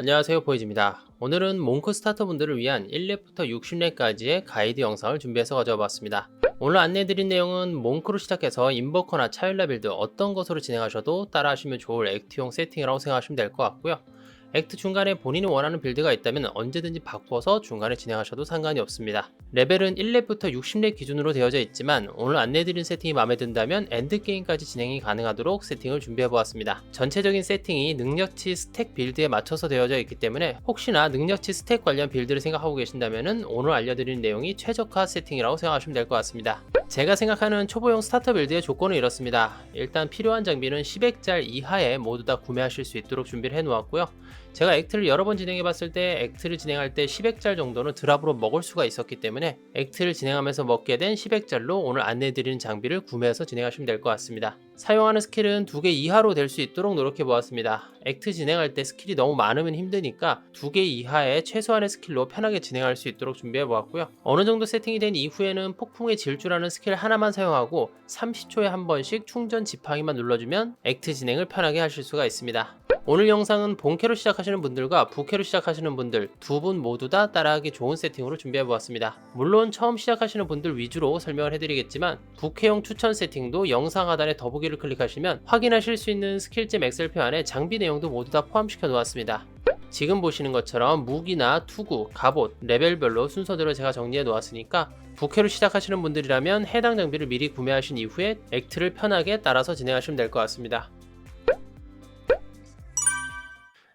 안녕하세요 보이즈입니다. 오늘은 몽크 스타터분들을 위한 1렙부터 60렙까지의 가이드 영상을 준비해서 가져와 봤습니다. 오늘 안내해드린 내용은 몽크로 시작해서 인버커나 차일라 빌드 어떤 것으로 진행하셔도 따라하시면 좋을 액트용 세팅이라고 생각하시면 될 것 같고요. 액트 중간에 본인이 원하는 빌드가 있다면 언제든지 바꿔서 중간에 진행하셔도 상관이 없습니다. 레벨은 1렙부터 60렙 기준으로 되어져 있지만 오늘 안내드린 세팅이 마음에 든다면 엔드게임까지 진행이 가능하도록 세팅을 준비해보았습니다. 전체적인 세팅이 능력치 스택 빌드에 맞춰서 되어져 있기 때문에 혹시나 능력치 스택 관련 빌드를 생각하고 계신다면 오늘 알려드린 내용이 최적화 세팅이라고 생각하시면 될 것 같습니다. 제가 생각하는 초보용 스타터 빌드의 조건은 이렇습니다. 일단 필요한 장비는 10액짤 이하에 모두 다 구매하실 수 있도록 준비를 해 놓았고요. 제가 액트를 여러 번 진행해 봤을 때 액트를 진행할 때 10액짤 정도는 드랍으로 먹을 수가 있었기 때문에 액트를 진행하면서 먹게 된 10액짤로 오늘 안내드리는 장비를 구매해서 진행하시면 될 것 같습니다. 사용하는 스킬은 2개 이하로 될 수 있도록 노력해 보았습니다. 액트 진행할 때 스킬이 너무 많으면 힘드니까 2개 이하의 최소한의 스킬로 편하게 진행할 수 있도록 준비해 보았고요. 어느 정도 세팅이 된 이후에는 폭풍의 질주라는 스킬 하나만 사용하고 30초에 한 번씩 충전 지팡이만 눌러주면 액트 진행을 편하게 하실 수가 있습니다. 오늘 영상은 본캐로 시작하시는 분들과 부캐로 시작하시는 분들 두 분 모두 다 따라하기 좋은 세팅으로 준비해 보았습니다. 물론 처음 시작하시는 분들 위주로 설명을 해드리겠지만 부캐용 추천 세팅도 영상 하단에 더보기를 클릭하시면 확인하실 수 있는 스킬잼 엑셀표 안에 장비 내용도 모두 다 포함시켜 놓았습니다. 지금 보시는 것처럼 무기나 투구, 갑옷, 레벨별로 순서대로 제가 정리해 놓았으니까 부캐로 시작하시는 분들이라면 해당 장비를 미리 구매하신 이후에 액트를 편하게 따라서 진행하시면 될 것 같습니다.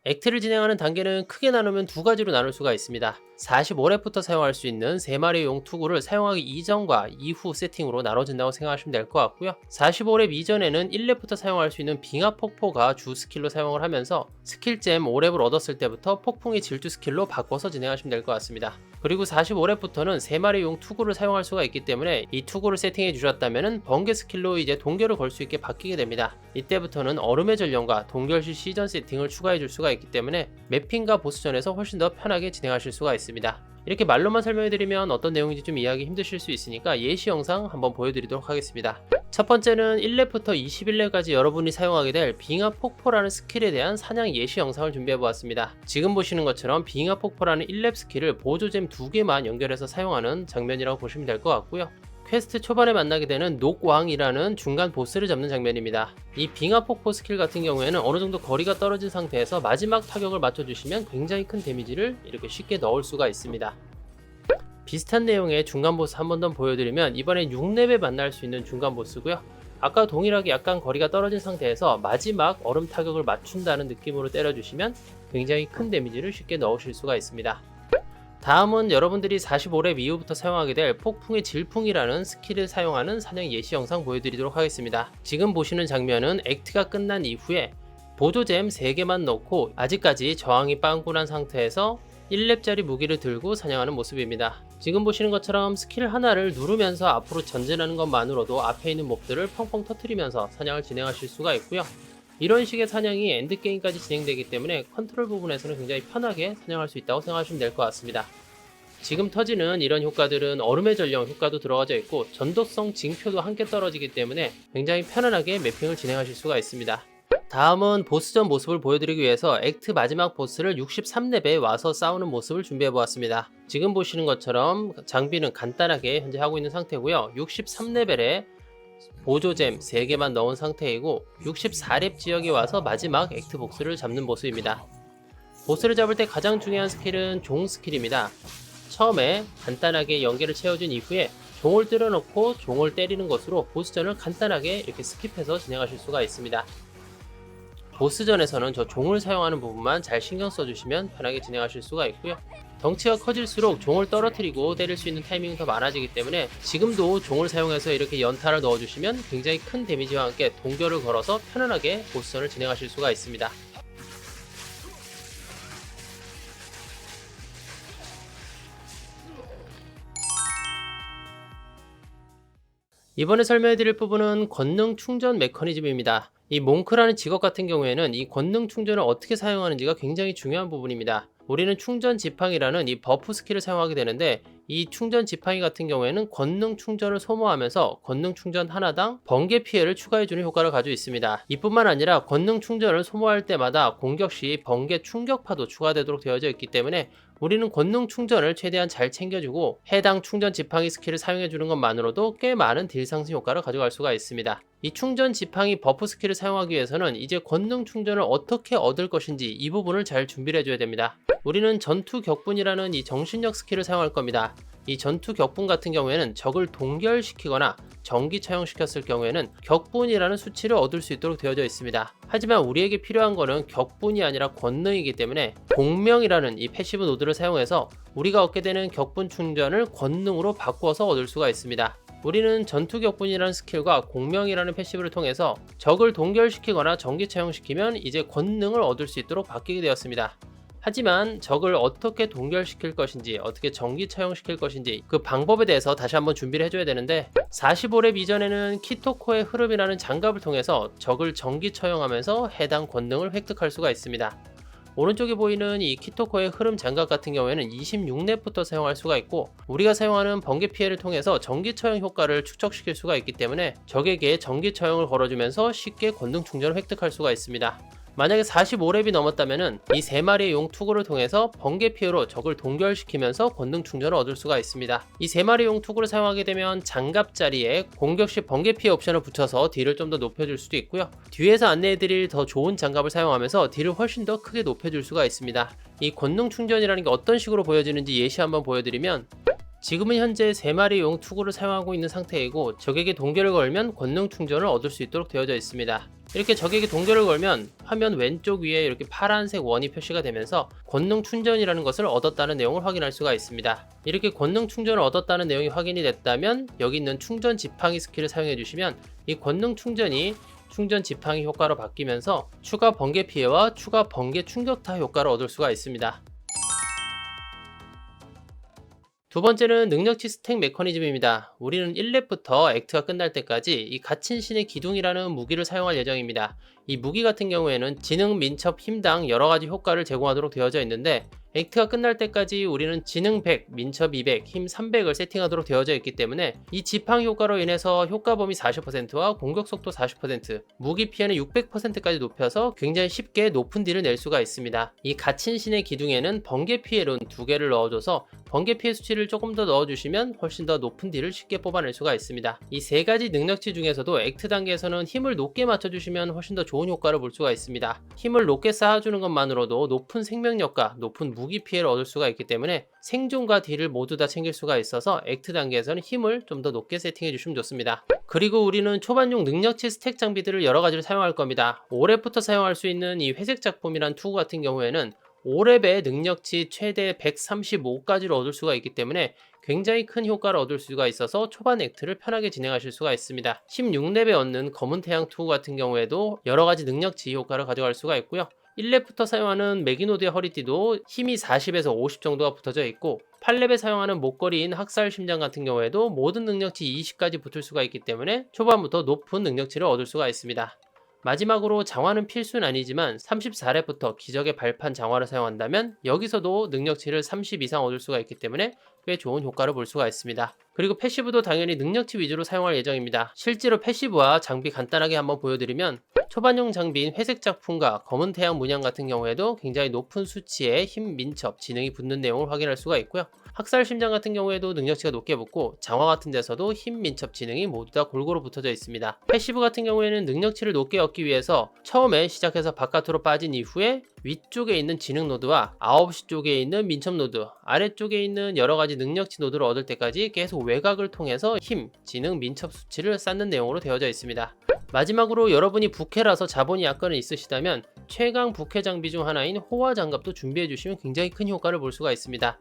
액트를 진행하는 단계는 크게 나누면 두 가지로 나눌 수가 있습니다. 45렙부터 사용할 수 있는 3마리용 투구를 사용하기 이전과 이후 세팅으로 나눠진다고 생각하시면 될 것 같고요. 45렙 이전에는 1렙부터 사용할 수 있는 빙하 폭포가 주 스킬로 사용을 하면서 스킬잼 5렙을 얻었을 때부터 폭풍의 질주 스킬로 바꿔서 진행하시면 될 것 같습니다. 그리고 45렙부터는 3마리 용 투구를 사용할 수가 있기 때문에 이 투구를 세팅해 주셨다면 번개 스킬로 이제 동결을 걸 수 있게 바뀌게 됩니다. 이때부터는 얼음의 전령과 동결 시 시전 세팅을 추가해 줄 수가 있기 때문에 맵핑과 보스전에서 훨씬 더 편하게 진행하실 수가 있습니다. 이렇게 말로만 설명해드리면 어떤 내용인지 좀 이해하기 힘드실 수 있으니까 예시 영상 한번 보여드리도록 하겠습니다. 첫 번째는 1렙부터 21렙까지 여러분이 사용하게 될 빙하 폭포라는 스킬에 대한 사냥 예시 영상을 준비해 보았습니다. 지금 보시는 것처럼 빙하 폭포라는 1렙 스킬을 보조잼 2개만 연결해서 사용하는 장면이라고 보시면 될 것 같고요. 퀘스트 초반에 만나게 되는 녹왕이라는 중간 보스를 잡는 장면입니다. 이 빙하 폭포 스킬 같은 경우에는 어느 정도 거리가 떨어진 상태에서 마지막 타격을 맞춰주시면 굉장히 큰 데미지를 이렇게 쉽게 넣을 수가 있습니다. 비슷한 내용의 중간 보스 한 번 더 보여드리면 이번엔 6렙에 만날 수 있는 중간 보스고요. 아까 동일하게 약간 거리가 떨어진 상태에서 마지막 얼음 타격을 맞춘다는 느낌으로 때려주시면 굉장히 큰 데미지를 쉽게 넣으실 수가 있습니다. 다음은 여러분들이 45렙 이후부터 사용하게 될 폭풍의 질풍이라는 스킬을 사용하는 사냥 예시 영상 보여드리도록 하겠습니다. 지금 보시는 장면은 액트가 끝난 이후에 보조잼 3개만 넣고 아직까지 저항이 빵꾸난 상태에서 1렙짜리 무기를 들고 사냥하는 모습입니다. 지금 보시는 것처럼 스킬 하나를 누르면서 앞으로 전진하는 것만으로도 앞에 있는 몹들을 펑펑 터트리면서 사냥을 진행하실 수가 있고요. 이런 식의 사냥이 엔드게임까지 진행되기 때문에 컨트롤 부분에서는 굉장히 편하게 사냥할 수 있다고 생각하시면 될 것 같습니다. 지금 터지는 이런 효과들은 얼음의 전령 효과도 들어가져 있고 전도성 징표도 함께 떨어지기 때문에 굉장히 편안하게 매핑을 진행하실 수가 있습니다. 다음은 보스전 모습을 보여드리기 위해서 액트 마지막 보스를 63렙에 와서 싸우는 모습을 준비해 보았습니다. 지금 보시는 것처럼 장비는 간단하게 현재 하고 있는 상태고요. 63레벨에 보조잼 3개만 넣은 상태이고 64렙 지역에 와서 마지막 액트 복스를 잡는 모습입니다. 보스를 잡을 때 가장 중요한 스킬은 종 스킬입니다. 처음에 간단하게 연계를 채워준 이후에 종을 때려놓고 종을 때리는 것으로 보스전을 간단하게 이렇게 스킵해서 진행하실 수가 있습니다. 보스전에서는 저 종을 사용하는 부분만 잘 신경 써주시면 편하게 진행하실 수가 있고요. 덩치가 커질수록 종을 떨어뜨리고 때릴 수 있는 타이밍이 더 많아지기 때문에 지금도 종을 사용해서 이렇게 연타를 넣어주시면 굉장히 큰 데미지와 함께 동결을 걸어서 편안하게 보스전을 진행하실 수가 있습니다. 이번에 설명해드릴 부분은 권능 충전 메커니즘입니다. 이 몽크라는 직업 같은 경우에는 이 권능 충전을 어떻게 사용하는지가 굉장히 중요한 부분입니다. 우리는 충전 지팡이라는 이 버프 스킬을 사용하게 되는데 이 충전 지팡이 같은 경우에는 권능 충전을 소모하면서 권능 충전 하나당 번개 피해를 추가해주는 효과를 가지고 있습니다. 이뿐만 아니라 권능 충전을 소모할 때마다 공격 시 번개 충격파도 추가되도록 되어져 있기 때문에 우리는 권능 충전을 최대한 잘 챙겨주고 해당 충전 지팡이 스킬을 사용해주는 것만으로도 꽤 많은 딜 상승 효과를 가져갈 수가 있습니다. 이 충전 지팡이 버프 스킬을 사용하기 위해서는 이제 권능 충전을 어떻게 얻을 것인지 이 부분을 잘 준비를 해줘야 됩니다. 우리는 전투 격분이라는 이 정신력 스킬을 사용할 겁니다. 이 전투 격분 같은 경우에는 적을 동결시키거나 전기 차용시켰을 경우에는 격분이라는 수치를 얻을 수 있도록 되어져 있습니다. 하지만 우리에게 필요한 것은 격분이 아니라 권능이기 때문에 공명이라는 이 패시브 노드를 사용해서 우리가 얻게 되는 격분 충전을 권능으로 바꾸어서 얻을 수가 있습니다. 우리는 전투 격분이라는 스킬과 공명이라는 패시브를 통해서 적을 동결시키거나 전기 차용시키면 이제 권능을 얻을 수 있도록 바뀌게 되었습니다. 하지만 적을 어떻게 동결시킬 것인지 어떻게 전기 차용시킬 것인지 그 방법에 대해서 다시 한번 준비를 해줘야 되는데 45렙 이전에는 키토코의 흐름이라는 장갑을 통해서 적을 전기 처형하면서 해당 권능을 획득할 수가 있습니다. 오른쪽에 보이는 이 키토코의 흐름 장갑 같은 경우에는 26렙부터 사용할 수가 있고 우리가 사용하는 번개 피해를 통해서 전기 처형 효과를 축적시킬 수가 있기 때문에 적에게 전기 처형을 걸어주면서 쉽게 권능 충전을 획득할 수가 있습니다. 만약에 45렙이 넘었다면 이 세 마리의 용 투구를 통해서 번개 피해로 적을 동결시키면서 권능 충전을 얻을 수가 있습니다. 이 세 마리의 용 투구를 사용하게 되면 장갑 자리에 공격 시 번개 피해 옵션을 붙여서 딜을 좀 더 높여줄 수도 있고요. 뒤에서 안내해드릴 더 좋은 장갑을 사용하면서 딜을 훨씬 더 크게 높여줄 수가 있습니다. 이 권능 충전이라는 게 어떤 식으로 보여지는지 예시 한번 보여드리면 지금은 현재 3마리 용 투구를 사용하고 있는 상태이고 적에게 동결을 걸면 권능 충전을 얻을 수 있도록 되어져 있습니다. 이렇게 적에게 동결을 걸면 화면 왼쪽 위에 이렇게 파란색 원이 표시가 되면서 권능 충전이라는 것을 얻었다는 내용을 확인할 수가 있습니다. 이렇게 권능 충전을 얻었다는 내용이 확인이 됐다면 여기 있는 충전 지팡이 스킬을 사용해 주시면 이 권능 충전이 충전 지팡이 효과로 바뀌면서 추가 번개 피해와 추가 번개 충격타 효과를 얻을 수가 있습니다. 두 번째는 능력치 스택 메커니즘입니다. 우리는 1렙부터 액트가 끝날 때까지 이 갇힌 신의 기둥이라는 무기를 사용할 예정입니다. 이 무기 같은 경우에는 지능, 민첩, 힘당 여러 가지 효과를 제공하도록 되어져 있는데 액트가 끝날 때까지 우리는 지능 100, 민첩 200, 힘 300을 세팅하도록 되어져 있기 때문에 이 지팡 효과로 인해서 효과 범위 40%와 공격 속도 40%, 무기 피해는 600%까지 높여서 굉장히 쉽게 높은 딜을 낼 수가 있습니다. 이 갇힌 신의 기둥에는 번개 피해론 두 개를 넣어줘서 번개 피해 수치를 조금 더 넣어주시면 훨씬 더 높은 딜을 쉽게 뽑아낼 수가 있습니다. 이 세 가지 능력치 중에서도 액트 단계에서는 힘을 높게 맞춰주시면 훨씬 더 좋은 효과를 볼 수가 있습니다. 힘을 높게 쌓아주는 것만으로도 높은 생명력과 높은 무기 피해를 얻을 수가 있기 때문에 생존과 딜을 모두 다 챙길 수가 있어서 액트 단계에서는 힘을 좀 더 높게 세팅해 주시면 좋습니다. 그리고 우리는 초반용 능력치 스택 장비들을 여러 가지를 사용할 겁니다. 5렙부터 사용할 수 있는 이 회색 작품이란 투구 같은 경우에는 5렙의 능력치 최대 135까지를 얻을 수가 있기 때문에 굉장히 큰 효과를 얻을 수가 있어서 초반 액트를 편하게 진행하실 수가 있습니다. 16렙에 얻는 검은 태양 투구 같은 경우에도 여러 가지 능력치 효과를 가져갈 수가 있고요. 1렙부터 사용하는 매기노드의 허리띠도 힘이 40에서 50 정도가 붙어져 있고 8렙에 사용하는 목걸이인 학살 심장 같은 경우에도 모든 능력치 20까지 붙을 수가 있기 때문에 초반부터 높은 능력치를 얻을 수가 있습니다. 마지막으로 장화는 필수는 아니지만 34렙부터 기적의 발판 장화를 사용한다면 여기서도 능력치를 30 이상 얻을 수가 있기 때문에 꽤 좋은 효과를 볼 수가 있습니다. 그리고 패시브도 당연히 능력치 위주로 사용할 예정입니다. 실제로 패시브와 장비 간단하게 한번 보여드리면 초반용 장비인 회색 작품과 검은 태양 문양 같은 경우에도 굉장히 높은 수치의 힘, 민첩, 지능이 붙는 내용을 확인할 수가 있고요. 학살 심장 같은 경우에도 능력치가 높게 붙고 장화 같은 데서도 힘, 민첩, 지능이 모두 다 골고루 붙어져 있습니다. 패시브 같은 경우에는 능력치를 높게 얻기 위해서 처음에 시작해서 바깥으로 빠진 이후에 위쪽에 있는 지능 노드와 9시 쪽에 있는 민첩 노드, 아래쪽에 있는 여러 가지 능력치 노드를 얻을 때까지 계속 외곽을 통해서 힘, 지능, 민첩 수치를 쌓는 내용으로 되어져 있습니다. 마지막으로 여러분이 부캐라서 자본이 약간은 있으시다면 최강 부캐 장비 중 하나인 호화 장갑도 준비해 주시면 굉장히 큰 효과를 볼 수가 있습니다.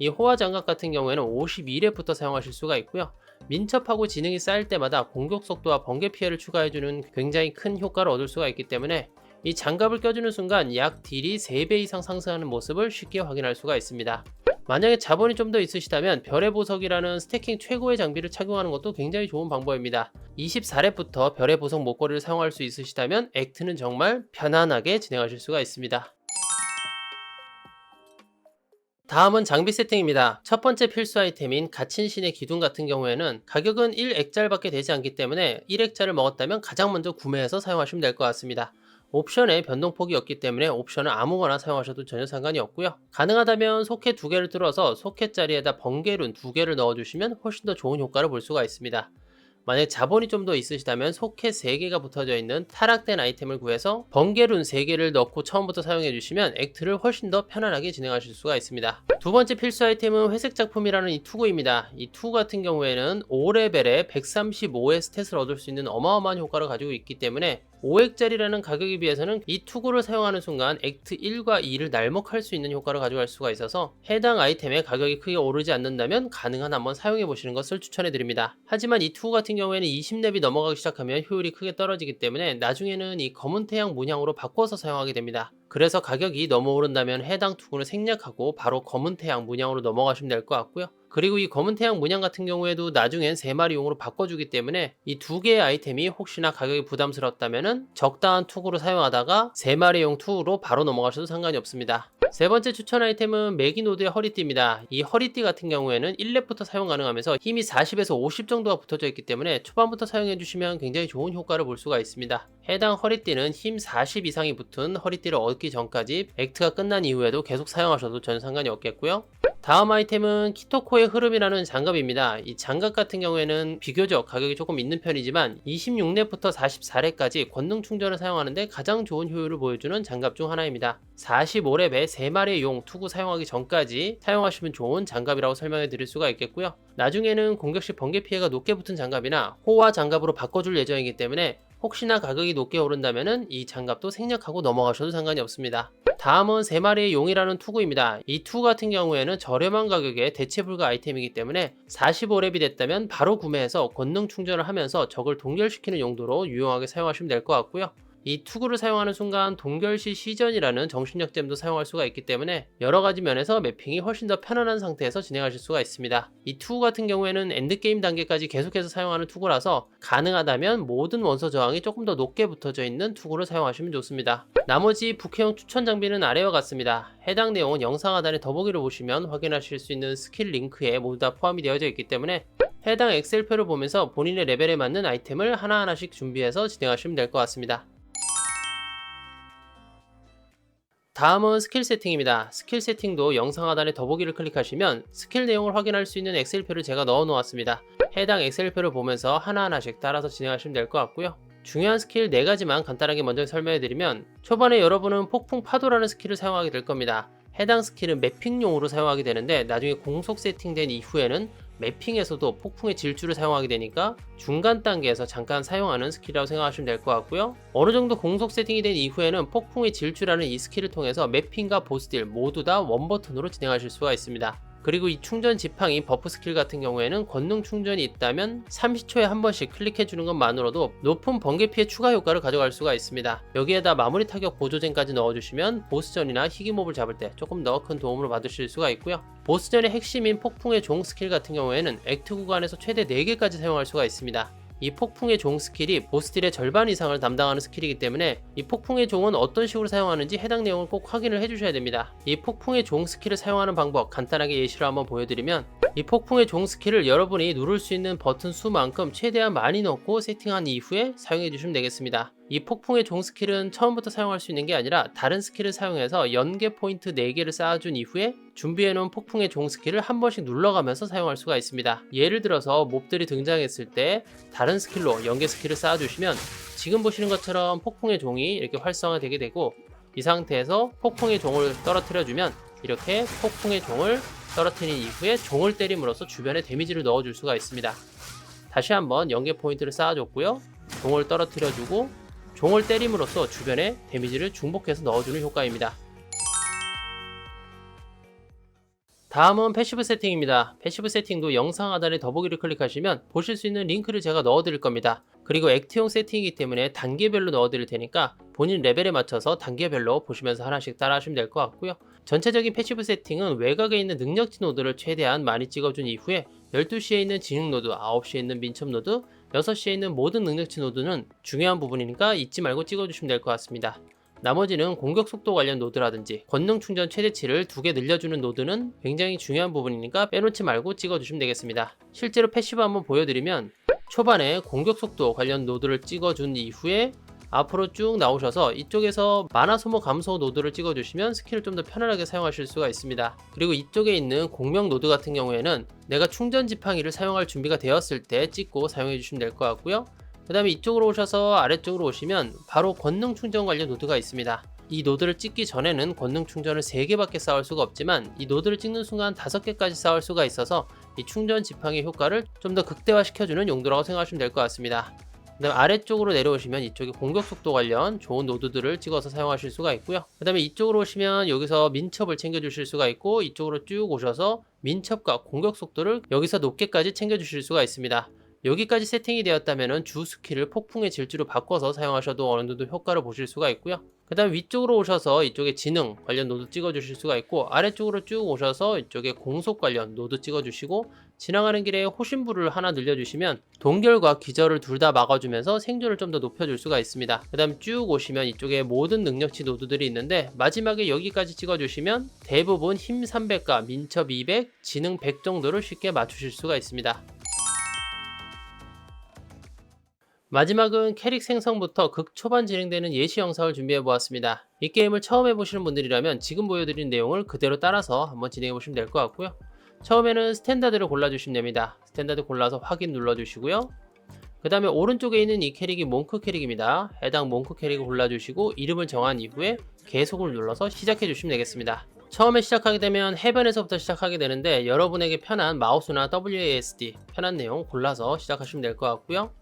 이 호화 장갑 같은 경우에는 52렙부터 사용하실 수가 있고요. 민첩하고 지능이 쌓일 때마다 공격 속도와 번개 피해를 추가해주는 굉장히 큰 효과를 얻을 수가 있기 때문에 이 장갑을 껴주는 순간 약 딜이 3배 이상 상승하는 모습을 쉽게 확인할 수가 있습니다. 만약에 자본이 좀 더 있으시다면 별의 보석이라는 스태킹 최고의 장비를 착용하는 것도 굉장히 좋은 방법입니다. 24렙부터 별의 보석 목걸이를 사용할 수 있으시다면 액트는 정말 편안하게 진행하실 수가 있습니다. 다음은 장비 세팅입니다. 첫 번째 필수 아이템인 갇힌신의 기둥 같은 경우에는 가격은 1액자밖에 되지 않기 때문에 1액자를 먹었다면 가장 먼저 구매해서 사용하시면 될 것 같습니다. 옵션에 변동폭이 없기 때문에 옵션을 아무거나 사용하셔도 전혀 상관이 없고요. 가능하다면 소켓 두 개를 뚫어서 소켓 자리에다 번개룬 두 개를 넣어주시면 훨씬 더 좋은 효과를 볼 수가 있습니다. 만약 자본이 좀 더 있으시다면 소켓 3개가 붙어져 있는 타락된 아이템을 구해서 번개룬 3개를 넣고 처음부터 사용해 주시면 액트를 훨씬 더 편안하게 진행하실 수가 있습니다. 두 번째 필수 아이템은 회색 작품이라는 이 투구입니다. 이 투구 같은 경우에는 5레벨에 135의 스탯을 얻을 수 있는 어마어마한 효과를 가지고 있기 때문에 5액짜리라는 가격에 비해서는 이 투구를 사용하는 순간 액트 1과 2를 날먹할 수 있는 효과를 가져갈 수가 있어서 해당 아이템의 가격이 크게 오르지 않는다면 가능한 한번 사용해 보시는 것을 추천해 드립니다. 하지만 이 투구 같은 경우에는 20렙이 넘어가기 시작하면 효율이 크게 떨어지기 때문에 나중에는 이 검은 태양 문양으로 바꿔서 사용하게 됩니다. 그래서 가격이 너무 오른다면 해당 투구를 생략하고 바로 검은 태양 문양으로 넘어가시면 될 것 같고요. 그리고 이 검은 태양 문양 같은 경우에도 나중엔 3마리용으로 바꿔주기 때문에 이 두 개의 아이템이 혹시나 가격이 부담스럽다면 적당한 투구로 사용하다가 3마리용 투구로 바로 넘어가셔도 상관이 없습니다. 세 번째 추천 아이템은 매기노드의 허리띠입니다. 이 허리띠 같은 경우에는 1렙부터 사용 가능하면서 힘이 40에서 50 정도가 붙어져 있기 때문에 초반부터 사용해 주시면 굉장히 좋은 효과를 볼 수가 있습니다. 해당 허리띠는 힘 40 이상이 붙은 허리띠를 얻기 전까지 액트가 끝난 이후에도 계속 사용하셔도 전혀 상관이 없겠고요. 다음 아이템은 키토코의 흐름이라는 장갑입니다. 이 장갑 같은 경우에는 비교적 가격이 조금 있는 편이지만 26렙부터 44렙까지 권능 충전을 사용하는데 가장 좋은 효율을 보여주는 장갑 중 하나입니다. 45렙에 3마리의 용 투구 사용하기 전까지 사용하시면 좋은 장갑이라고 설명해 드릴 수가 있겠고요. 나중에는 공격 시 번개 피해가 높게 붙은 장갑이나 호화 장갑으로 바꿔줄 예정이기 때문에 혹시나 가격이 높게 오른다면 이 장갑도 생략하고 넘어가셔도 상관이 없습니다. 다음은 3마리의 용이라는 투구입니다. 이 투구 같은 경우에는 저렴한 가격에 대체 불가 아이템이기 때문에 45렙이 됐다면 바로 구매해서 권능 충전을 하면서 적을 동결시키는 용도로 유용하게 사용하시면 될 것 같고요. 이 투구를 사용하는 순간 동결시 시전이라는 정신력 잼도 사용할 수가 있기 때문에 여러 가지 면에서 매핑이 훨씬 더 편안한 상태에서 진행하실 수가 있습니다. 이 투구 같은 경우에는 엔드게임 단계까지 계속해서 사용하는 투구라서 가능하다면 모든 원소 저항이 조금 더 높게 붙어져 있는 투구를 사용하시면 좋습니다. 나머지 부캐용 추천 장비는 아래와 같습니다. 해당 내용은 영상 하단에 더보기를 보시면 확인하실 수 있는 스킬 링크에 모두 다 포함이 되어져 있기 때문에 해당 엑셀표를 보면서 본인의 레벨에 맞는 아이템을 하나하나씩 준비해서 진행하시면 될 것 같습니다. 다음은 스킬 세팅입니다. 스킬 세팅도 영상 하단에 더보기를 클릭하시면 스킬 내용을 확인할 수 있는 엑셀표를 제가 넣어 놓았습니다. 해당 엑셀표를 보면서 하나하나씩 따라서 진행하시면 될 것 같고요. 중요한 스킬 4가지만 간단하게 먼저 설명해 드리면 초반에 여러분은 폭풍 파도라는 스킬을 사용하게 될 겁니다. 해당 스킬은 매핑용으로 사용하게 되는데 나중에 공속 세팅된 이후에는 매핑에서도 폭풍의 질주를 사용하게 되니까 중간 단계에서 잠깐 사용하는 스킬이라고 생각하시면 될 것 같고요. 어느 정도 공속 세팅이 된 이후에는 폭풍의 질주라는 이 스킬을 통해서 매핑과 보스딜 모두 다 원버튼으로 진행하실 수가 있습니다. 그리고 이 충전 지팡이 버프 스킬 같은 경우에는 권능 충전이 있다면 30초에 한 번씩 클릭해 주는 것만으로도 높은 번개 피해 추가 효과를 가져갈 수가 있습니다. 여기에다 마무리 타격 보조젠까지 넣어주시면 보스전이나 희귀몹을 잡을 때 조금 더 큰 도움을 받으실 수가 있고요. 보스전의 핵심인 폭풍의 종 스킬 같은 경우에는 액트 구간에서 최대 4개까지 사용할 수가 있습니다. 이 폭풍의 종 스킬이 보스딜의 절반 이상을 담당하는 스킬이기 때문에 이 폭풍의 종은 어떤 식으로 사용하는지 해당 내용을 꼭 확인을 해주셔야 됩니다. 이 폭풍의 종 스킬을 사용하는 방법 간단하게 예시로 한번 보여드리면 이 폭풍의 종 스킬을 여러분이 누를 수 있는 버튼 수만큼 최대한 많이 넣고 세팅한 이후에 사용해 주시면 되겠습니다. 이 폭풍의 종 스킬은 처음부터 사용할 수 있는 게 아니라 다른 스킬을 사용해서 연계 포인트 4개를 쌓아준 이후에 준비해 놓은 폭풍의 종 스킬을 한 번씩 눌러가면서 사용할 수가 있습니다. 예를 들어서 몹들이 등장했을 때 다른 스킬로 연계 스킬을 쌓아주시면 지금 보시는 것처럼 폭풍의 종이 이렇게 활성화되게 되고 이 상태에서 폭풍의 종을 떨어뜨려주면 이렇게 폭풍의 종을 떨어뜨린 이후에 종을 때림으로써 주변에 데미지를 넣어줄 수가 있습니다. 다시 한번 연계 포인트를 쌓아줬고요. 종을 떨어뜨려주고 종을 때림으로써 주변에 데미지를 중복해서 넣어주는 효과입니다. 다음은 패시브 세팅입니다. 패시브 세팅도 영상 하단에 더보기를 클릭하시면 보실 수 있는 링크를 제가 넣어드릴 겁니다. 그리고 액트용 세팅이기 때문에 단계별로 넣어드릴 테니까 본인 레벨에 맞춰서 단계별로 보시면서 하나씩 따라하시면 될 것 같고요. 전체적인 패시브 세팅은 외곽에 있는 능력치 노드를 최대한 많이 찍어준 이후에 12시에 있는 진흙 노드, 9시에 있는 민첩 노드, 6시에 있는 모든 능력치 노드는 중요한 부분이니까 잊지 말고 찍어주시면 될 것 같습니다. 나머지는 공격 속도 관련 노드라든지 권능 충전 최대치를 두 개 늘려주는 노드는 굉장히 중요한 부분이니까 빼놓지 말고 찍어주시면 되겠습니다. 실제로 패시브 한번 보여드리면 초반에 공격 속도 관련 노드를 찍어준 이후에 앞으로 쭉 나오셔서 이쪽에서 만화 소모 감소 노드를 찍어주시면 스킬을 좀 더 편안하게 사용하실 수가 있습니다. 그리고 이쪽에 있는 공명 노드 같은 경우에는 내가 충전 지팡이를 사용할 준비가 되었을 때 찍고 사용해 주시면 될 것 같고요. 그 다음에 이쪽으로 오셔서 아래쪽으로 오시면 바로 권능 충전 관련 노드가 있습니다. 이 노드를 찍기 전에는 권능 충전을 3개밖에 쌓을 수가 없지만 이 노드를 찍는 순간 5개까지 쌓을 수가 있어서 이 충전 지팡이 효과를 좀 더 극대화시켜주는 용도라고 생각하시면 될 것 같습니다. 그 다음에 아래쪽으로 내려오시면 이쪽에 공격 속도 관련 좋은 노드들을 찍어서 사용하실 수가 있고요. 그 다음에 이쪽으로 오시면 여기서 민첩을 챙겨주실 수가 있고 이쪽으로 쭉 오셔서 민첩과 공격 속도를 여기서 높게까지 챙겨주실 수가 있습니다. 여기까지 세팅이 되었다면 주 스킬을 폭풍의 질주로 바꿔서 사용하셔도 어느 정도 효과를 보실 수가 있고요. 그 다음 위쪽으로 오셔서 이쪽에 지능 관련 노드 찍어주실 수가 있고 아래쪽으로 쭉 오셔서 이쪽에 공속 관련 노드 찍어주시고 지나가는 길에 호신부를 하나 늘려주시면 동결과 기절을 둘 다 막아주면서 생존을 좀 더 높여줄 수가 있습니다. 그 다음 쭉 오시면 이쪽에 모든 능력치 노드들이 있는데 마지막에 여기까지 찍어주시면 대부분 힘 300과 민첩 200, 지능 100 정도를 쉽게 맞추실 수가 있습니다. 마지막은 캐릭 생성부터 극 초반 진행되는 예시 영상을 준비해 보았습니다. 이 게임을 처음 해보시는 분들이라면 지금 보여드린 내용을 그대로 따라서 한번 진행해 보시면 될 것 같고요. 처음에는 스탠다드를 골라주시면 됩니다. 스탠다드 골라서 확인 눌러주시고요. 그 다음에 오른쪽에 있는 이 캐릭이 몽크 캐릭입니다. 해당 몽크 캐릭을 골라주시고 이름을 정한 이후에 계속을 눌러서 시작해 주시면 되겠습니다. 처음에 시작하게 되면 해변에서부터 시작하게 되는데 여러분에게 편한 마우스나 WASD 편한 내용 골라서 시작하시면 될 것 같고요.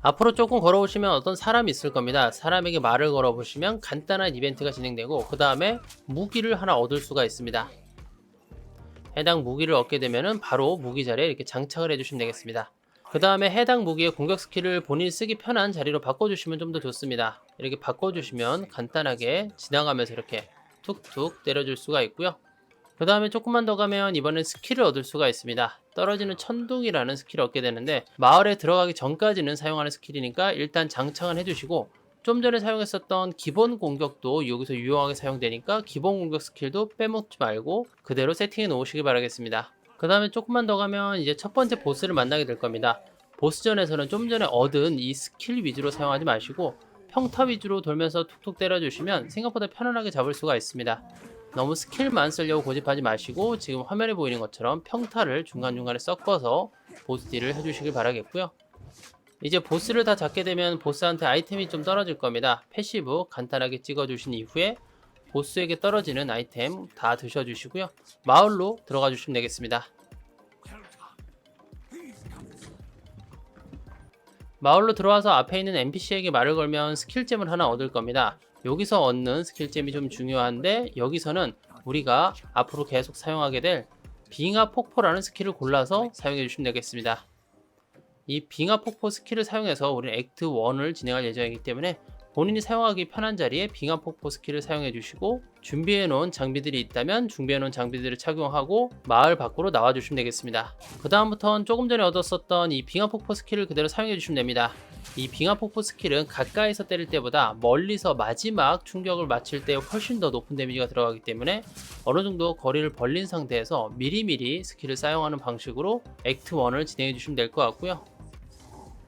앞으로 조금 걸어오시면 어떤 사람이 있을 겁니다. 사람에게 말을 걸어보시면 간단한 이벤트가 진행되고 그 다음에 무기를 하나 얻을 수가 있습니다. 해당 무기를 얻게 되면 바로 무기 자리에 이렇게 장착을 해주시면 되겠습니다. 그 다음에 해당 무기의 공격 스킬을 본인이 쓰기 편한 자리로 바꿔주시면 좀 더 좋습니다. 이렇게 바꿔주시면 간단하게 지나가면서 이렇게 툭툭 때려줄 수가 있고요. 그 다음에 조금만 더 가면 이번엔 스킬을 얻을 수가 있습니다. 떨어지는 천둥이라는 스킬을 얻게 되는데 마을에 들어가기 전까지는 사용하는 스킬이니까 일단 장착은 해주시고 좀 전에 사용했었던 기본 공격도 여기서 유용하게 사용되니까 기본 공격 스킬도 빼먹지 말고 그대로 세팅해 놓으시기 바라겠습니다. 그 다음에 조금만 더 가면 이제 첫 번째 보스를 만나게 될 겁니다. 보스전에서는 좀 전에 얻은 이 스킬 위주로 사용하지 마시고 평타 위주로 돌면서 툭툭 때려주시면 생각보다 편안하게 잡을 수가 있습니다. 너무 스킬만 쓰려고 고집하지 마시고 지금 화면에 보이는 것처럼 평타를 중간중간에 섞어서 보스 딜을 해주시길 바라겠고요. 이제 보스를 다 잡게 되면 보스한테 아이템이 좀 떨어질 겁니다. 패시브 간단하게 찍어주신 이후에 보스에게 떨어지는 아이템 다 드셔주시고요. 마을로 들어가 주시면 되겠습니다. 마을로 들어와서 앞에 있는 NPC에게 말을 걸면 스킬잼을 하나 얻을 겁니다. 여기서 얻는 스킬잼이 좀 중요한데 여기서는 우리가 앞으로 계속 사용하게 될 빙하 폭포라는 스킬을 골라서 사용해 주시면 되겠습니다. 이 빙하 폭포 스킬을 사용해서 우리는 액트 1을 진행할 예정이기 때문에 본인이 사용하기 편한 자리에 빙하 폭포 스킬을 사용해 주시고 준비해 놓은 장비들이 있다면 준비해 놓은 장비들을 착용하고 마을 밖으로 나와 주시면 되겠습니다. 그 다음부터는 조금 전에 얻었었던 이 빙하 폭포 스킬을 그대로 사용해 주시면 됩니다. 이 빙하 폭포 스킬은 가까이서 때릴 때보다 멀리서 마지막 충격을 맞힐 때 훨씬 더 높은 데미지가 들어가기 때문에 어느 정도 거리를 벌린 상태에서 미리미리 스킬을 사용하는 방식으로 액트 1을 진행해 주시면 될 것 같고요.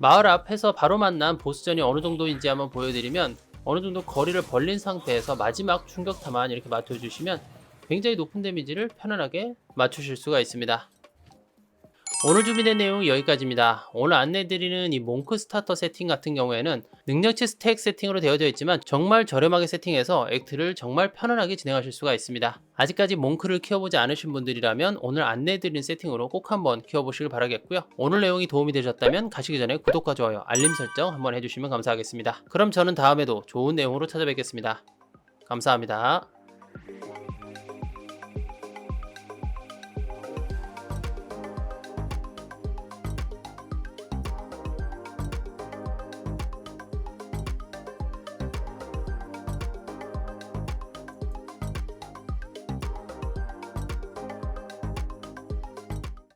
마을 앞에서 바로 만난 보스전이 어느 정도인지 한번 보여드리면 어느 정도 거리를 벌린 상태에서 마지막 충격타만 이렇게 맞춰주시면 굉장히 높은 데미지를 편안하게 맞추실 수가 있습니다. 오늘 준비된 내용은 여기까지입니다. 오늘 안내드리는 이 몽크 스타터 세팅 같은 경우에는 능력치 스택 세팅으로 되어져 있지만 정말 저렴하게 세팅해서 액트를 정말 편안하게 진행하실 수가 있습니다. 아직까지 몽크를 키워보지 않으신 분들이라면 오늘 안내해드린 세팅으로 꼭 한번 키워보시길 바라겠고요. 오늘 내용이 도움이 되셨다면 가시기 전에 구독과 좋아요, 알림 설정 한번 해주시면 감사하겠습니다. 그럼 저는 다음에도 좋은 내용으로 찾아뵙겠습니다. 감사합니다.